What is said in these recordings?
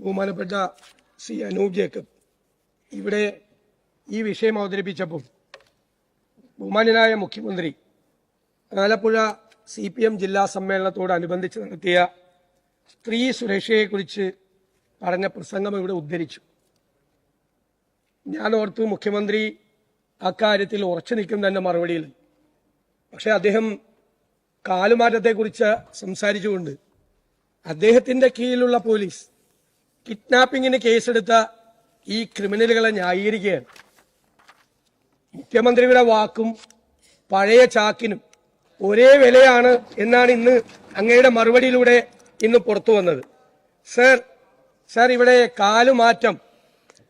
ബഹുമാനപ്പെട്ട C Anoop Jacob ഇവിടെ ഈ വിഷയം അവതരിപ്പിച്ചപ്പോൾ ബഹുമാന്യനായ മുഖ്യമന്ത്രി ആലപ്പുഴ സി പി എം ജില്ലാ സമ്മേളനത്തോടനുബന്ധിച്ച് നടത്തിയ സ്ത്രീ സുരക്ഷയെക്കുറിച്ച് പറഞ്ഞ പ്രസംഗം ഇവിടെ ഉദ്ധരിച്ചു. ഞാൻ ഓർത്തു മുഖ്യമന്ത്രി അക്കാര്യത്തിൽ ഉറച്ചു നിൽക്കും തന്നെ മറുപടിയിൽ. പക്ഷേ അദ്ദേഹം കാലുമാറ്റത്തെക്കുറിച്ച് സംസാരിച്ചുകൊണ്ട് അദ്ദേഹത്തിന്റെ കീഴിലുള്ള പോലീസ് കിഡ്നാപ്പിങ്ങിന് കേസെടുത്ത ഈ ക്രിമിനലുകളെ ന്യായീകരിക്കുകയാണ്. മുഖ്യമന്ത്രിയുടെ വാക്കും പഴയ ചാക്കിനും ഒരേ വിലയാണ് എന്നാണ് ഇന്ന് അങ്ങയുടെ മറുപടിയിലൂടെ ഇന്ന് പുറത്തു വന്നത്. സർ സർ ഇവിടെ കാലുമാറ്റം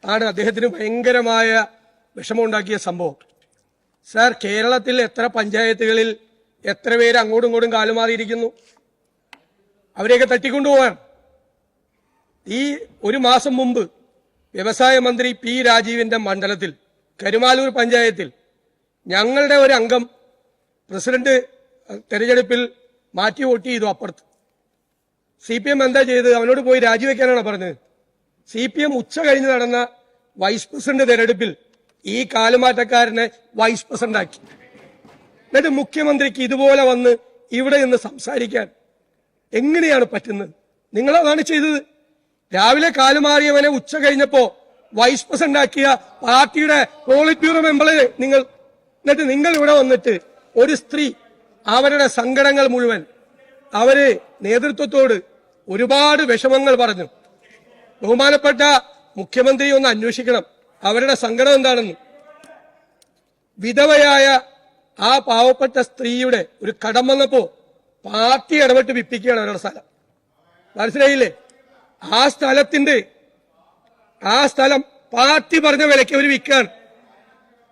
ആണ് അദ്ദേഹത്തിന് ഭയങ്കരമായ വിഷമമുണ്ടാക്കിയ സംഭവം. സർ കേരളത്തിൽ എത്ര പഞ്ചായത്തുകളിൽ എത്ര പേര് അങ്ങോട്ടും ഇങ്ങോട്ടും കാലുമാറിയിരിക്കുന്നു? അവരെയൊക്കെ തട്ടിക്കൊണ്ടുപോകാൻ ഈ ഒരു മാസം മുമ്പ് വ്യവസായ മന്ത്രി പി രാജീവിന്റെ മണ്ഡലത്തിൽ കരുമാലൂർ പഞ്ചായത്തിൽ ഞങ്ങളുടെ ഒരു അംഗം പ്രസിഡന്റ് തെരഞ്ഞെടുപ്പിൽ മാറ്റി വോട്ട് ചെയ്തു അപ്പുറത്ത്. സി പി എം എന്താ ചെയ്തത്? അവനോട് പോയി രാജിവെക്കാനാണ് പറഞ്ഞത്? സി പി എം ഉച്ച കഴിഞ്ഞ് നടന്ന വൈസ് പ്രസിഡന്റ് തെരഞ്ഞെടുപ്പിൽ ഈ കാലമാറ്റക്കാരനെ വൈസ് പ്രസിഡന്റ് ആക്കി എന്നിട്ട് മുഖ്യമന്ത്രിക്ക് ഇതുപോലെ വന്ന് ഇവിടെ നിന്ന് സംസാരിക്കാൻ എങ്ങനെയാണ് പറ്റുന്നത്? നിങ്ങളതാണ് ചെയ്തത്. രാവിലെ കാലുമാറിയവനെ ഉച്ച കഴിഞ്ഞപ്പോ വൈസ് പ്രസിഡന്റ് ആക്കിയ പാർട്ടിയുടെ പോളിറ്റ് ബ്യൂറോ മെമ്പറെ നിങ്ങൾ എന്നിട്ട് നിങ്ങൾ ഇവിടെ വന്നിട്ട് ഒരു സ്ത്രീ അവരുടെ സങ്കടങ്ങൾ മുഴുവൻ അവർ നേതൃത്വത്തോട് ഒരുപാട് വിഷമങ്ങൾ പറഞ്ഞു. ബഹുമാനപ്പെട്ട മുഖ്യമന്ത്രി ഒന്ന് അന്വേഷിക്കണം. അവരുടെ സങ്കടം എന്താണെന്ന്. വിധവയായ ആ പാവപ്പെട്ട സ്ത്രീയുടെ ഒരു കടം വന്നപ്പോ പാർട്ടി ഇടപെട്ട് വിപ്പിക്കുകയാണ് അവരുടെ സ്ഥലം. മനസ്സിലായില്ലേ? ആ സ്ഥലത്തിന്റെ ആ സ്ഥലം പാർട്ടി പറഞ്ഞ വിലയ്ക്ക് അവർ വിൽക്കാണ്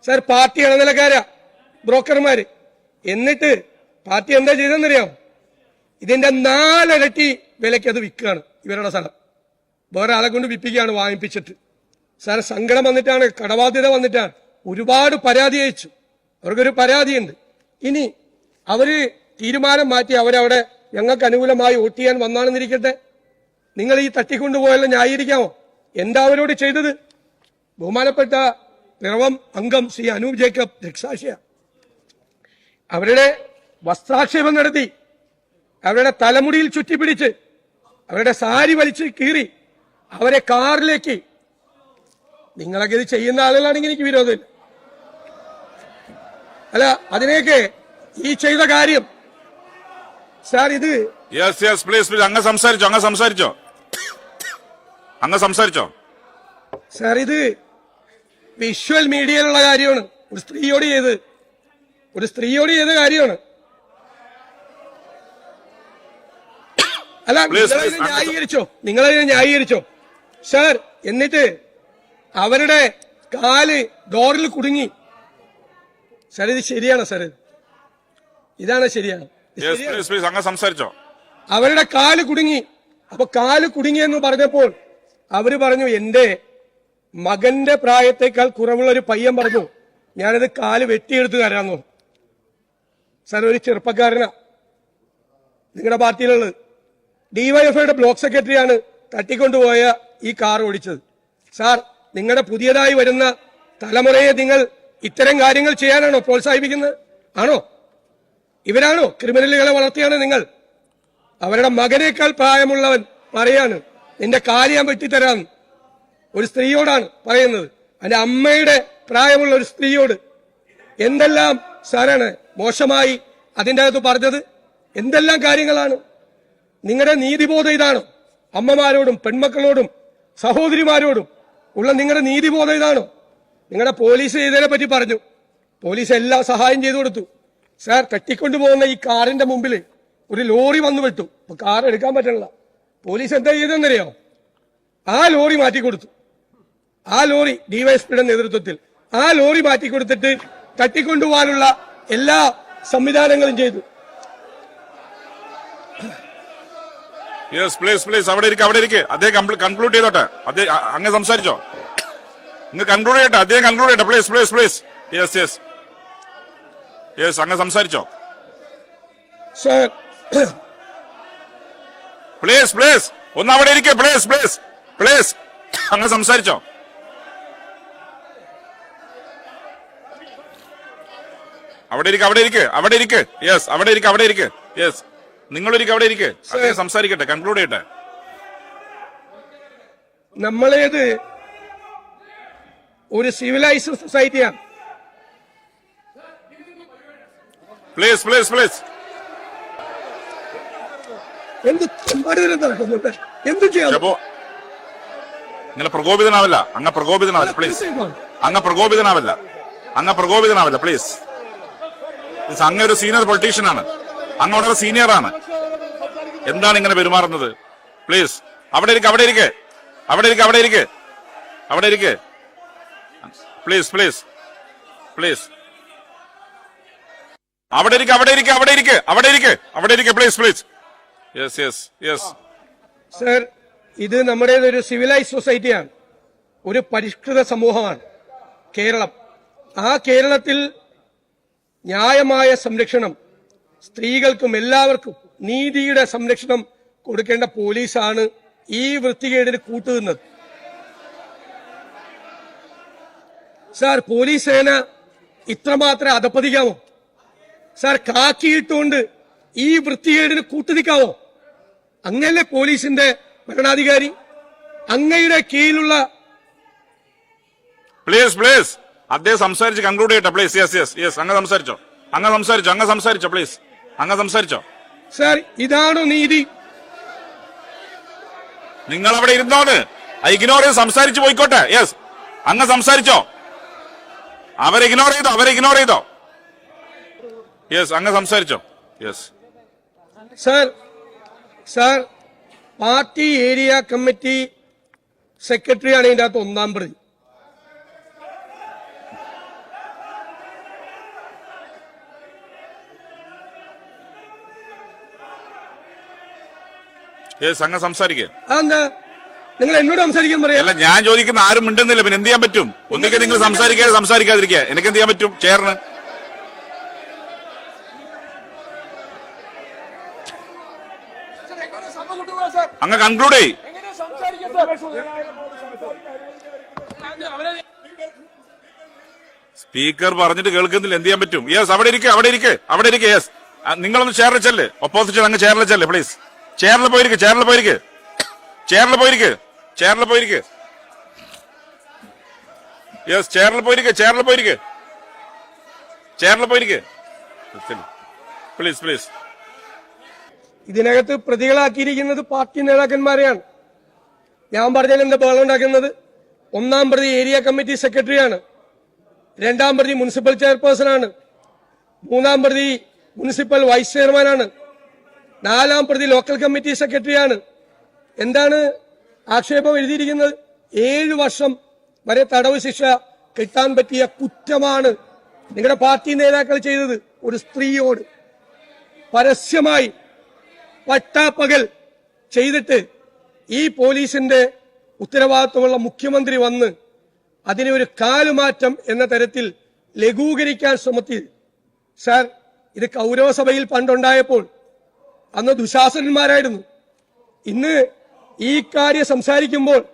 സർ പാർട്ടി ഇടനിലക്കാരാ ബ്രോക്കർമാര്. എന്നിട്ട് പാർട്ടി എന്താ ചെയ്തെന്നറിയാം ഇതിന്റെ നാലിരട്ടി വിലയ്ക്ക് അത് വിൽക്കുകയാണ് ഇവരുടെ സ്ഥലം. വേറെ ആളെ കൊണ്ട് വിപ്പിക്കുകയാണ് വാങ്ങിപ്പിച്ചിട്ട്. സാർ സങ്കടം വന്നിട്ടാണ് കടബാധ്യത വന്നിട്ടാണ്. ഒരുപാട് പരാതി അയച്ചു. അവർക്കൊരു പരാതിയുണ്ട്. ഇനി അവർ തീരുമാനം മാറ്റി അവരവിടെ ഞങ്ങൾക്ക് അനുകൂലമായി വോട്ട് ചെയ്യാൻ വന്നാണെന്നിരിക്കട്ടെ. നിങ്ങൾ ഈ തട്ടിക്കൊണ്ടുപോയാലും ന്യായീകരിക്കാമോ എന്താ അവരോട് ചെയ്തത്? ബഹുമാനപ്പെട്ട പിറവം അംഗം ശ്രീ അനൂപ് ജേക്കബ് ദൃക്സാക്ഷിയ അവരുടെ വസ്ത്രാക്ഷേപം നടത്തി അവരുടെ തലമുടിയിൽ ചുറ്റിപ്പിടിച്ച് അവരുടെ സാരി വലിച്ച് കീറി അവരെ കാറിലേക്ക്. നിങ്ങളൊക്കെ ഇത് ചെയ്യുന്ന ആളുകളാണെങ്കിൽ എനിക്ക് വിരോധമില്ല. അല്ല അതിനെയൊക്കെ ഈ ചെയ്ത കാര്യം. സാർ ഇത് യെസ് യെസ് പ്ലീസ് പ്ലീസ് അങ്ങ് സംസാരിച്ചോ അങ്ങ് സംസാരിച്ചോ. അങ്ങ് സംസാരിച്ചോ. സാർ ഇത് വിഷ്വൽ മീഡിയയിലുള്ള കാര്യമാണ്. ഒരു സ്ത്രീയോട് ചെയ്ത് ഒരു സ്ത്രീയോട് ചെയ്ത കാര്യമാണ്. അല്ല നിങ്ങളതിനെ ന്യായീകരിച്ചോ. നിങ്ങളതിനെ ന്യായീകരിച്ചോ. സാർ എന്നിട്ട് അവരുടെ കാൽ ഡോറിൽ കുടുങ്ങി. സാർ ഇത് ശരിയാണ് സാർ. ഇതാണ് ശരിയാണ്. അങ്ങ് സംസാരിച്ചോ. അവരുടെ കാൽ കുടുങ്ങി. അപ്പൊ കാൽ കുടുങ്ങിയെന്ന് പറഞ്ഞപ്പോൾ അവർ പറഞ്ഞു എന്റെ മകന്റെ പ്രായത്തെക്കാൾ കുറവുള്ള ഒരു പയ്യൻ പറഞ്ഞു ഞാനത് കാൽ വെട്ടിയെടുത്ത് തരാന്നു സാർ ഒരു ചെറുപ്പക്കാരനാ. നിങ്ങളുടെ പാർട്ടിയിലുള്ളത്. ഡിവൈഎഫ്ഐയുടെ ബ്ലോക്ക് സെക്രട്ടറിയാണ് തട്ടിക്കൊണ്ടുപോയ ഈ കാർ ഓടിച്ചത്. സാർ നിങ്ങളുടെ പുതിയതായി വരുന്ന തലമുറയെ നിങ്ങൾ ഇത്തരം കാര്യങ്ങൾ ചെയ്യാനാണോ പ്രോത്സാഹിപ്പിക്കുന്നത്? ആണോ? ഇവരാണോ ക്രിമിനലുകളെ വളർത്തിയാണ് നിങ്ങൾ? അവരുടെ മകനേക്കാൾ പ്രായമുള്ളവൻ പറയാണ് നിന്റെ കാൽ ഞാൻ വെട്ടിത്തരാന്ന് ഒരു സ്ത്രീയോടാണ് പറയുന്നത്. അതിന്റെ അമ്മയുടെ പ്രായമുള്ള ഒരു സ്ത്രീയോട് എന്തെല്ലാം സാറാണ് മോശമായി അതിന്റെ അകത്ത് പറഞ്ഞത്? എന്തെല്ലാം കാര്യങ്ങളാണ്? നിങ്ങളുടെ നീതിബോധം ഇതാണോ? അമ്മമാരോടും പെൺമക്കളോടും സഹോദരിമാരോടും ഉള്ള നിങ്ങളുടെ നീതിബോധം ഇതാണോ? നിങ്ങളുടെ പോലീസ് ചെയ്തതിനെ പറ്റി പറഞ്ഞു. പോലീസ് എല്ലാ സഹായം ചെയ്തു കൊടുത്തു. സാർ തട്ടിക്കൊണ്ടുപോകുന്ന ഈ കാറിന്റെ മുമ്പിൽ ഒരു ലോറി വന്നു വിട്ടു. കാർ എടുക്കാൻ പറ്റണില്ല. പോലീസ് എന്താ ചെയ്തെന്നറിയോ ആ ലോറി മാറ്റി കൊടുത്തു. ആ ലോറി ഡിവൈഎസ്പിയുടെ നേതൃത്വത്തിൽ ആ ലോറി മാറ്റി കൊടുത്തിട്ട് തട്ടിക്കൊണ്ടുപോകാനുള്ള എല്ലാ സംവിധാനങ്ങളും ചെയ്തു. യെസ് പ്ലീസ് പ്ലീസ് അവിടെ ഇരിക്കുക അവിടെ ഇരിക്കുക അദ്ദേഹം കൺക്ലൂഡ് ചെയ്തോട്ടെ. അദ്ദേഹം അങ്ങ് സംസാരിച്ചോ? നിങ്ങൾ കൺക്ലൂഡ് ചെയ്യട്ടെ. അദ്ദേഹം കൺക്ലൂഡ് ചെയ്യട്ടെ. Please please please yes yes yes അങ്ങ് സംസാരിച്ചോ? സാർ പ്ലീസ് പ്ലീസ് ഒന്ന് അവിടെ ഇരിക്കെ. പ്ലീസ് പ്ലീസ് പ്ലീസ് അങ്ങ് സംസാരിച്ചോ. അവിടെ ഇരിക്കെ അവിടെ ഇരിക്കെ അവിടെ ഇരിക്കെ. യെസ് അവിടെ ഇരിക്കെ അവിടെ ഇരിക്കെ. യെസ് നിങ്ങൾ ഇരിക്ക് അവിടെ ഇരിക്കെ. അദ്ദേഹം സംസാരിക്കട്ടെ കൺക്ലൂഡ് ചെയ്യട്ടെ. നമ്മളേത് ഒരു സിവിലൈസ്ഡ് സൊസൈറ്റിയാണ് പ്ലീസ് പ്ലീസ് പ്ലീസ് എന്ത് തെമ്മാടിത്തരം നടക്കുന്നുണ്ട് എന്ത് ചെയ്യാം? ഇങ്ങനെ പ്രകോപിതനാവില്ല. അങ്ങ് പ്രകോപിതനാവില്ല പ്ലീസ് അങ്ങ് പ്രകോപിതനാവല്ല. അങ്ങ് പ്രകോപിതനാവല്ല പ്ലീസ് അങ്ങ് ഒരു സീനിയർ പൊളിറ്റീഷ്യൻ ആണ്. അങ്ങ് വളരെ സീനിയർ ആണ്. എന്താണ് ഇങ്ങനെ പെരുമാറുന്നത്? പ്ലീസ് അവിടെ ഇരിക്കെ അവിടെ ഇരിക്കെ. അവിടെ ഇരിക്കെ അവിടെ ഇരിക്കെ. അവിടെ ഇരിക്കെ. പ്ലീസ് പ്ലീസ് പ്ലീസ് അവിടെ ഇരിക്കെ അവിടെ ഇരിക്കെ അവിടെ ഇരിക്കെ. അവിടെ ഇരിക്കെ. അവിടെ ഇരിക്കെ please please yes yes yes sir ഇത് നമ്മുടെ ഒരു സിവിലൈസ് സൊസൈറ്റിയാണ് ഒരു പരിഷ്കൃത സമൂഹമാണ്. കേരളം. ആ കേരളത്തിൽ ന്യായമായ സംരക്ഷണം സ്ത്രീകൾക്കും എല്ലാവർക്കും നീതിയുടെ സംരക്ഷണം കൊടുക്കേണ്ട പോലീസാണ് ഈ വൃത്തികേടിന് കൂട്ടുനിന്നത്. സാർ പോലീസ് സേന ഇത്രമാത്രം അധപ്പതിക്കാമോ സാർ കാക്കിയിട്ടുകൊണ്ട് ഈ വൃത്തികേടിന് കൂട്ടുനിൽക്കാവോ? അങ്ങനെ പോലീസിന്റെ ഭരണാധികാരി? അങ്ങയുടെ കീഴിലുള്ള പ്ലീസ് പ്ലീസ് അദ്ദേഹം സംസാരിച്ച് കൺക്ലൂഡ് ചെയ്യട്ടെ പ്ലീസ് യെസ് യെസ് യെസ് അങ്ങ് സംസാരിച്ചോ. അങ്ങ് സംസാരിച്ചോ അങ്ങ് സംസാരിച്ചോ പ്ലീസ് അങ്ങ് സംസാരിച്ചോ. സാർ ഇതാണോ നീതി. നിങ്ങൾ അവിടെ ഇരുന്നോന്ന് ഇഗ്നോർ ചെയ്ത് സംസാരിച്ചു പോയിക്കോട്ടെ. യെസ് അങ്ങ് സംസാരിച്ചോ. അവരെ ഇഗ്നോർ ചെയ്തോ അവരെ ഇഗ്നോർ ചെയ്തോ. യെസ് അങ്ങ് സംസാരിച്ചോ. Yes sir sir party area committee സെക്രട്ടറിയാണ് ഇതിന്റെ അകത്ത് ഒന്നാം പ്രതി. സംഘം സംസാരിക്കുക സംസാരിക്കേ. അതെന്താ? നിങ്ങൾ എന്നോട് സംസാരിക്കാൻ പറയാം? അല്ല ഞാൻ ചോദിക്കുന്ന ആരും ഉണ്ടെന്നില്ല പിന്നെ എന്ത് ചെയ്യാൻ പറ്റും? ഒന്നിക്കെ നിങ്ങൾ സംസാരിക്കാതെ സംസാരിക്കാതിരിക്കുക. എനിക്ക് എന്ത് ചെയ്യാൻ പറ്റും? ചേർന്ന് അങ്ങ് കൺക്ലൂഡ് ചെയ് സ്പീക്കർ പറഞ്ഞിട്ട് കേൾക്കുന്നില്ല. എന്ത് ചെയ്യാൻ പറ്റും? യെസ് അവിടെ ഇരിക്കെ അവിടെ ഇരിക്കെ അവിടെ ഇരിക്കെ യെസ് നിങ്ങളൊന്ന് ചേറിൽ ചെല്ല്. ഒപ്പോസിഷൻ അങ്ങ് ചേറിൽ ചെല്ല് പ്ലീസ് ചേർന്ന് പോയിരിക്കെ ചേർന്ന് പോയിരിക്കെ. ചേർന്ന് പോയിരിക്കെ ചേർന്ന് പോയിരിക്കെ. യെസ് ചേർന്ന് പോയിരിക്കെ ചേർന്ന് പോയിരിക്കെ. ചേർന്ന് പോയിരിക്കെ. പ്ലീസ് പ്ലീസ് ഇതിനകത്ത് പ്രതികളാക്കിയിരിക്കുന്നത് പാർട്ടി നേതാക്കന്മാരെയാണ്. ഞാൻ പറഞ്ഞാൽ എന്താ ബഹളം ഉണ്ടാക്കുന്നത്? ഒന്നാം പ്രതി ഏരിയ കമ്മിറ്റി സെക്രട്ടറിയാണ്. രണ്ടാം പ്രതി മുനിസിപ്പൽ ചെയർപേഴ്സൺ ആണ് മൂന്നാം പ്രതി മുനിസിപ്പൽ വൈസ് ചെയർമാനാണ്. നാലാം പ്രതി ലോക്കൽ കമ്മിറ്റി സെക്രട്ടറിയാണ്. എന്താണ് ആക്ഷേപം എഴുതിയിരിക്കുന്നത്? ഏഴു വർഷം വരെ തടവ് ശിക്ഷ കിട്ടാൻ പറ്റിയ കുറ്റമാണ് നിങ്ങളുടെ പാർട്ടി നേതാക്കൾ ചെയ്തത്. ഒരു സ്ത്രീയോട് പരസ്യമായി പട്ടാപ്പകൽ ചെയ്തിട്ട് ഈ പോലീസിന്റെ ഉത്തരവാദിത്വമുള്ള മുഖ്യമന്ത്രി വന്ന് അതിനെ ഒരു കാലുമാറ്റം എന്ന തരത്തിൽ ലഘൂകരിക്കാൻ ശ്രമത്തി. സാർ ഇത് കൗരവസഭയിൽ പണ്ടുണ്ടായപ്പോൾ അന്ന് ദുശാസനന്മാരായിരുന്നു. ഇന്ന് ഈ കാര്യം സംസാരിക്കുമ്പോൾ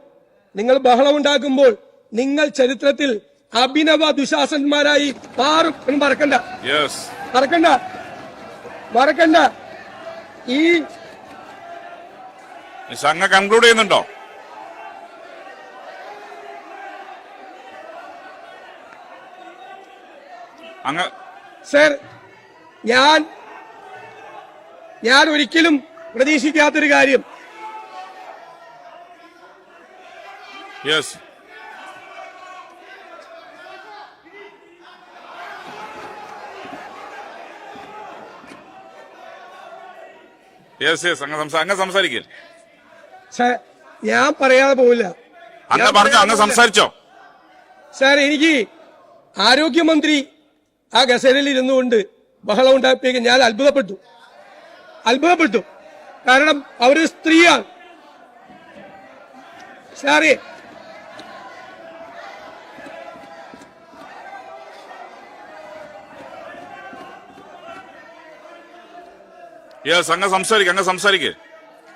നിങ്ങൾ ബഹളമുണ്ടാക്കുമ്പോൾ നിങ്ങൾ ചരിത്രത്തിൽ അഭിനവ ദുശാസന്മാരായി മാറും മറക്കണ്ട. മറക്കണ്ട. മറക്കണ്ട. ഈ സംഘ കൺക്ലൂഡ് ചെയ്യുന്നുണ്ടോ? അങ്ങ് സർ ഞാൻ ഞാൻ ഒരിക്കലും പ്രതീക്ഷിക്കാത്തൊരു കാര്യം. യെസ് യെസ് യെസ് അങ്ങ് സംസാ അങ്ങ് സംസാരിക്കൽ സർ ഞാൻ പറയാതെ പോവില്ല. അങ്ങ് പറഞ്ഞോ അങ്ങ് സംസാരിച്ചോ. സാർ എനിക്ക് ആരോഗ്യമന്ത്രി ആ ഗസേരയിൽ ഇരുന്നുകൊണ്ട് ബഹളം ഉണ്ടാക്കിയ ഞാൻ അത്ഭുതപ്പെട്ടു. അത്ഭുതപ്പെട്ടു. കാരണം അവർ സ്ത്രീയാണ്. സാറേ യെസ് അങ്ങ് സംസാരിക്കുക അങ്ങ് സംസാരിക്കേ.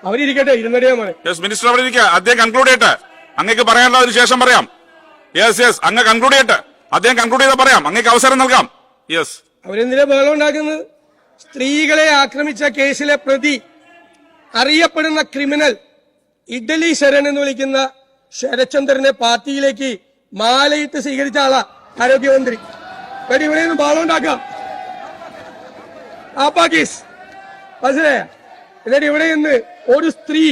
അവരിരിക്കട്ടെ ഇരുന്നടിയാ മോനെ. യെസ് മിനിസ്റ്റർ അവിടെ ഇരിക്കുക അദ്ദേഹം കൺക്ലൂഡ് ചെയ്യട്ടെ. അങ്ങേക്ക് പറയാനുള്ള അതിന് ശേഷം പറയാം. യെസ് യെസ് അങ്ങ് കൺക്ലൂഡ് ചെയ്യട്ടെ. അദ്ദേഹം കൺക്ലൂഡ് ചെയ്താൽ പറയാം. അങ്ങേക്ക് അവസരം നൽകാം. യെസ് അവരെന്തിനാ ബഹളം ഉണ്ടാക്കുന്നത്? സ്ത്രീകളെ ആക്രമിച്ച കേസിലെ പ്രതി അറിയപ്പെടുന്ന ക്രിമിനൽ ഇഡലി ശരൺ എന്ന് വിളിക്കുന്ന ശരചന്ദ്രനെ പാർട്ടിയിലേക്ക് മാലയിട്ട് സ്വീകരിച്ച ആളാ ആരോഗ്യമന്ത്രി. ഇവിടെ നിന്ന് ബാളുണ്ടാക്കാം ഉണ്ടാക്കാം. പാക്കീസ് കേസ്. മനസ്സിലായ എന്നിട്ട് ഇവിടെ നിന്ന് ഒരു സ്ത്രീ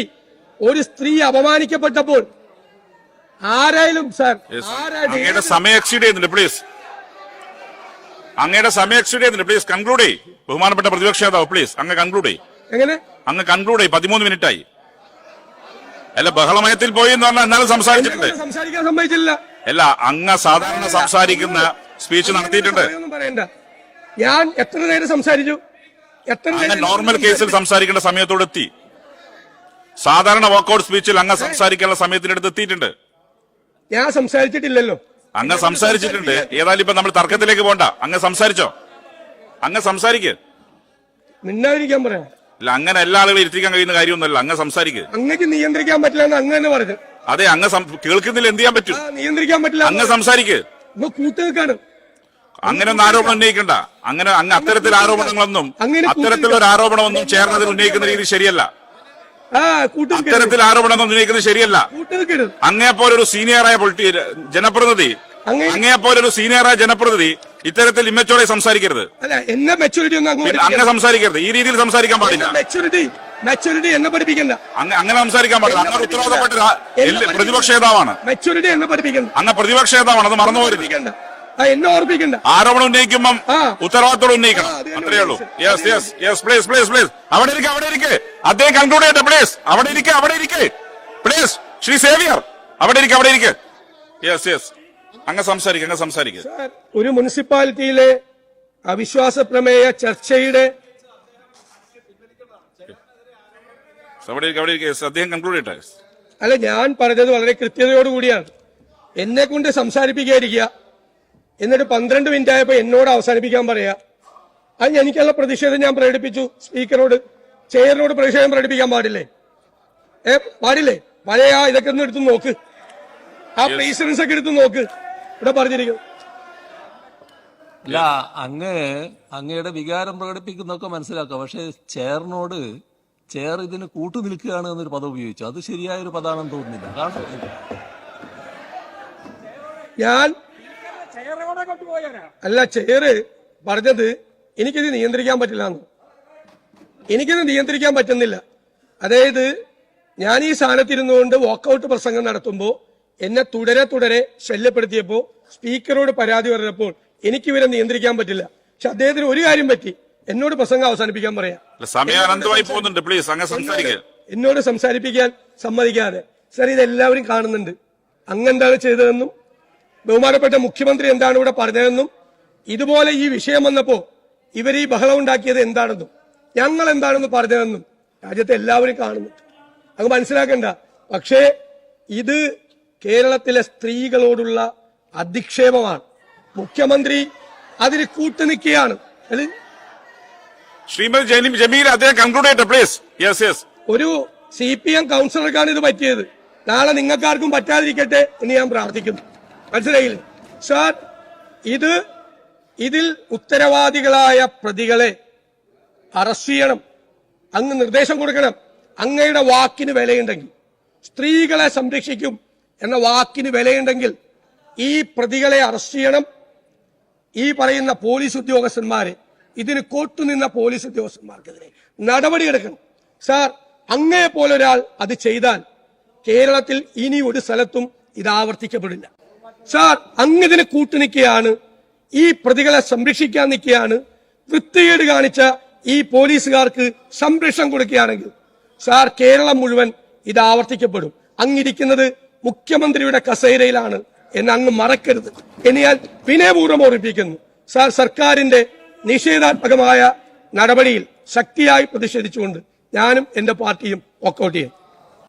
ഒരു സ്ത്രീ അപമാനിക്കപ്പെട്ടപ്പോൾ ആരായാലും സർ അങ്ങയുടെ സമയം എക്സീഡ് ചെയ്യുന്നുണ്ട് പ്ലീസ് അങ്ങയുടെ സമയം എക്സീഡ് ചെയ്യുന്നുണ്ട് പ്ലീസ് കൺക്ലൂഡ് ചെയ്യ്. ബഹുമാനപ്പെട്ട പ്രതിപക്ഷ നേതാവ് പ്ലീസ് അങ്ങ് കൺക്ലൂഡ് ചെയ്യ്. എങ്ങനെ? അങ്ങ് കൺക്ലൂഡ് ചെയ്യ്. പതിമൂന്ന് മിനിറ്റ് ആയി അല്ല ബഹളമയത്തിൽ പോയി എന്ന് പറഞ്ഞാൽ എന്നാലും സംസാരിച്ചിട്ടുണ്ട് സംസാരിക്കാൻ സമ്മതിച്ചില്ല. അല്ല അങ്ങ് സാധാരണ സംസാരിക്കുന്ന സ്പീച്ച് നടത്തിയിട്ടുണ്ട്. ഞാൻ എത്ര നേരം സംസാരിച്ചു? നോർമൽ കേസിൽ സംസാരിക്കേണ്ട സമയത്തോട് എത്തി. സാധാരണ വാക്കൌട്ട് സ്പീച്ചിൽ അങ്ങ് സംസാരിക്കാനുള്ള സമയത്തിനടുത്ത് എത്തിയിട്ടുണ്ട്. ഞാൻ സംസാരിച്ചിട്ടില്ലല്ലോ. അങ്ങ് സംസാരിച്ചിട്ടുണ്ട്. ഏതായാലും ഇപ്പൊ നമ്മൾ തർക്കത്തിലേക്ക് പോണ്ട. അങ്ങ് സംസാരിച്ചോ? അങ്ങ് സംസാരിക്ക്. മിണ്ടാതിരിക്കാൻ പറയാം ഇല്ല അങ്ങനെ എല്ലാ ആളുകളും ഇരുത്തിക്കാൻ കഴിയുന്ന കാര്യമൊന്നുമല്ല. അങ്ങ് സംസാരിക്ക്. അങ്ങക്ക് നിയന്ത്രിക്കാൻ പറ്റില്ല എന്ന് അങ്ങ് തന്നെ പറഞ്ഞു. അതെ അങ്ങ് കേൾക്കുന്നില്ല എന്ത് ചെയ്യാൻ പറ്റും? നിയന്ത്രിക്കാൻ പറ്റില്ല. അങ്ങ് സംസാരിക്ക്. ഇപ്പൊ കൂട്ട് നിൽക്കാണ്. അങ്ങനെ ഒന്നും ആരോപണം ഉന്നയിക്കണ്ട. അങ്ങനെ അങ്ങ് അത്തരത്തിൽ ആരോപണങ്ങളൊന്നും അത്തരത്തിലൊരു ആരോപണമൊന്നും ചേർന്നതിൽ ഉന്നയിക്കുന്ന രീതി ശരിയല്ല. അത്തരത്തിൽ ആരോപണം ഉന്നയിക്കുന്നത് ശരിയല്ല. അങ്ങേ പോലെ ഒരു സീനിയറായ പൊളിറ്റി ജനപ്രതിനിധി അങ്ങേ പോലൊരു പോലെ ഒരു സീനിയറായ ജനപ്രതിനിധി ഇത്തരത്തിൽ ഇമ്മച്ചോടെ സംസാരിക്കരുത്. അല്ല എന്നെ മെച്ചൂരിറ്റി ഒന്നും അങ്ങനെ സംസാരിക്കരുത്. ഈ രീതിയിൽ സംസാരിക്കാൻ പാടില്ല. മെച്ചൂരിറ്റി മെച്ചൂരിറ്റി എന്നെ പഠിപ്പിക്കണ്ട. അങ്ങ് അങ്ങനെ സംസാരിക്കാൻ പാടില്ല. അങ്ങനെ ഉത്തരവാദപ്പെട്ട പ്രതിപക്ഷ നേതാവാണ്. മെച്ചൂരിറ്റി എന്നെ പഠിപ്പിക്കണ്ട. അങ്ങനെ പ്രതിപക്ഷ നേതാവാണ്. അത് മറന്നു പഠിപ്പിക്കണ്ട. ആ എന്നെ ഓർപ്പിക്കണ്ട. ആരോപണം ഉന്നയിക്കുമ്പം ഉത്തരവാദിത്തോട് ഉന്നയിക്കണം. അത്രയേ അത്രേ ഉള്ളൂ yes yes yes please please please അവിടെ ഇരിക്കെ അവിടെ ഇരിക്കെ. അദ്ദേഹം കൺക്ലൂഡ് ചെയ്യട്ടെ പ്ലീസ് അവിടെ ഇരിക്കെ അവിടെ ഇരിക്കെ. പ്ലീസ് ശ്രീ സേവിയർ അവിടെ ഇരിക്കെ അവിടെ ഇരിക്കെ. യെസ് യെസ് അങ്ങ് സംസാരിക്കുക അങ്ങ് സംസാരിക്കുക ഒരു മുനിസിപ്പാലിറ്റിയിലെ അവിശ്വാസ പ്രമേയ ചർച്ചയുടെ അദ്ദേഹം കൺക്ലൂഡ് ചെയ്യട്ടെ. അല്ല ഞാൻ പറഞ്ഞത് വളരെ കൃത്യതയോടുകൂടിയാണ്. എന്നെ കൊണ്ട് സംസാരിപ്പിക്കാതിരിക്കുക. എന്നിട്ട് പന്ത്രണ്ട് മിനിറ്റ് ആയപ്പോ എന്നോട് അവസാനിപ്പിക്കാൻ പറയാ. അത് എനിക്കുള്ള പ്രതിഷേധം ഞാൻ പ്രകടിപ്പിച്ചു. സ്പീക്കറോട് ചെയറിനോട് പ്രതിഷേധം പ്രകടിപ്പിക്കാൻ പാടില്ലേ? ഏ പാടില്ലേ? പഴയ ആ ഇതൊക്കെ ഒന്ന് എടുത്ത് നോക്ക്. ആ പ്രീസിഡൻസ് ഒക്കെ എടുത്ത് നോക്ക്. ഇവിടെ പറഞ്ഞിരിക്കും അല്ല അങ്ങ് അങ്ങയുടെ വികാരം പ്രകടിപ്പിക്കുന്നൊക്കെ മനസ്സിലാക്കാം. പക്ഷെ ചെയറിനോട് ചെയർ ഇതിന് കൂട്ടു നിൽക്കുകയാണ് എന്നൊരു പദം ഉപയോഗിച്ചു. അത് ശരിയായ ഒരു പദമാണെന്ന് തോന്നുന്നില്ല. കാരണം ഞാൻ അല്ല ചെയറ് പറഞ്ഞത് എനിക്കിത് നിയന്ത്രിക്കാൻ പറ്റില്ല എന്ന് എനിക്കിത് നിയന്ത്രിക്കാൻ പറ്റുന്നില്ല. അതായത് ഞാൻ ഈ സ്ഥാനത്തിരുന്നുകൊണ്ട് വാക്കൌട്ട് പ്രസംഗം നടത്തുമ്പോൾ എന്നെ തുടരെ തുടരെ ശല്യപ്പെടുത്തിയപ്പോൾ സ്പീക്കറോട് പരാതി പറഞ്ഞപ്പോൾ എനിക്ക് ഇവരെ നിയന്ത്രിക്കാൻ പറ്റില്ല. പക്ഷെ അദ്ദേഹത്തിന് ഒരു കാര്യം പറ്റി. എന്നോട് പ്രസംഗം അവസാനിപ്പിക്കാൻ പറയാം. എന്നോട് സംസാരിപ്പിക്കാൻ സമ്മതിക്കാതെ. സർ ഇതെല്ലാവരും കാണുന്നുണ്ട്. അങ്ങെന്താണ് ചെയ്തതെന്നും ബഹുമാനപ്പെട്ട മുഖ്യമന്ത്രി എന്താണ് ഇവിടെ പറഞ്ഞതെന്നും ഇതുപോലെ ഈ വിഷയം വന്നപ്പോ ഇവർ ഈ ബഹളം ഉണ്ടാക്കിയത് എന്താണെന്നും ഞങ്ങൾ എന്താണെന്ന് പറഞ്ഞതെന്നും രാജ്യത്തെ എല്ലാവരും കാണുന്നുണ്ട്. അങ്ങ് മനസ്സിലാക്കണ്ട. പക്ഷേ ഇത് കേരളത്തിലെ സ്ത്രീകളോടുള്ള അധിക്ഷേപമാണ്. മുഖ്യമന്ത്രി അതിന് കൂട്ടുനിൽക്കുകയാണ്. അത് ശ്രീമതി ജമീൽ അദ്ദേഹം കൺക്ലൂഡ് ചെയ്യട്ടെ പ്ലീസ് യെസ് യെസ് ഒരു സി പി എം കൗൺസിലർക്കാണ് ഇത് പറ്റിയത്. നാളെ നിങ്ങൾക്കാർക്കും പറ്റാതിരിക്കട്ടെ എന്ന് ഞാൻ പ്രാർത്ഥിക്കുന്നു. മനസ്സിലായില്ലേ? സാർ ഇത് ഇതിൽ ഉത്തരവാദികളായ പ്രതികളെ അറസ്റ്റ് ചെയ്യണം. അങ്ങ് നിർദ്ദേശം കൊടുക്കണം. അങ്ങയുടെ വാക്കിന് വിലയുണ്ടെങ്കിൽ സ്ത്രീകളെ സംരക്ഷിക്കും എന്ന വാക്കിന് വിലയുണ്ടെങ്കിൽ ഈ പ്രതികളെ അറസ്റ്റ് ചെയ്യണം. ഈ പറയുന്ന പോലീസ് ഉദ്യോഗസ്ഥന്മാരെ ഇതിന് കോട്ടുനിന്ന പോലീസ് ഉദ്യോഗസ്ഥന്മാർക്കെതിരെ നടപടിയെടുക്കണം. സാർ അങ്ങയെ പോലൊരാൾ അത് ചെയ്താൽ കേരളത്തിൽ ഇനി ഒരു സ്ഥലത്തും ഇത് ആവർത്തിക്കപ്പെടില്ല. സാർ അങ്ങ് കൂട്ടു കൂട്ടുനിൽക്കുകയാണ് ഈ പ്രതികളെ സംരക്ഷിക്കാൻ നിൽക്കുകയാണ്. വൃത്തികേട് കാണിച്ച ഈ പോലീസുകാർക്ക് സംരക്ഷണം കൊടുക്കുകയാണെങ്കിൽ സാർ കേരളം മുഴുവൻ ഇത് ആവർത്തിക്കപ്പെടും. അങ്ങിരിക്കുന്നത് മുഖ്യമന്ത്രിയുടെ കസേരയിലാണ് എന്ന് അങ്ങ് മറക്കരുത്. എന്ന് ഞാൻ വിനയപൂർവം ഓർമ്മിപ്പിക്കുന്നു. സാർ സർക്കാരിന്റെ നിഷേധാത്മകമായ നടപടിയിൽ ശക്തിയായി പ്രതിഷേധിച്ചുകൊണ്ട് ഞാനും എന്റെ പാർട്ടിയും വോക്കൌട്ട് ചെയ്യും.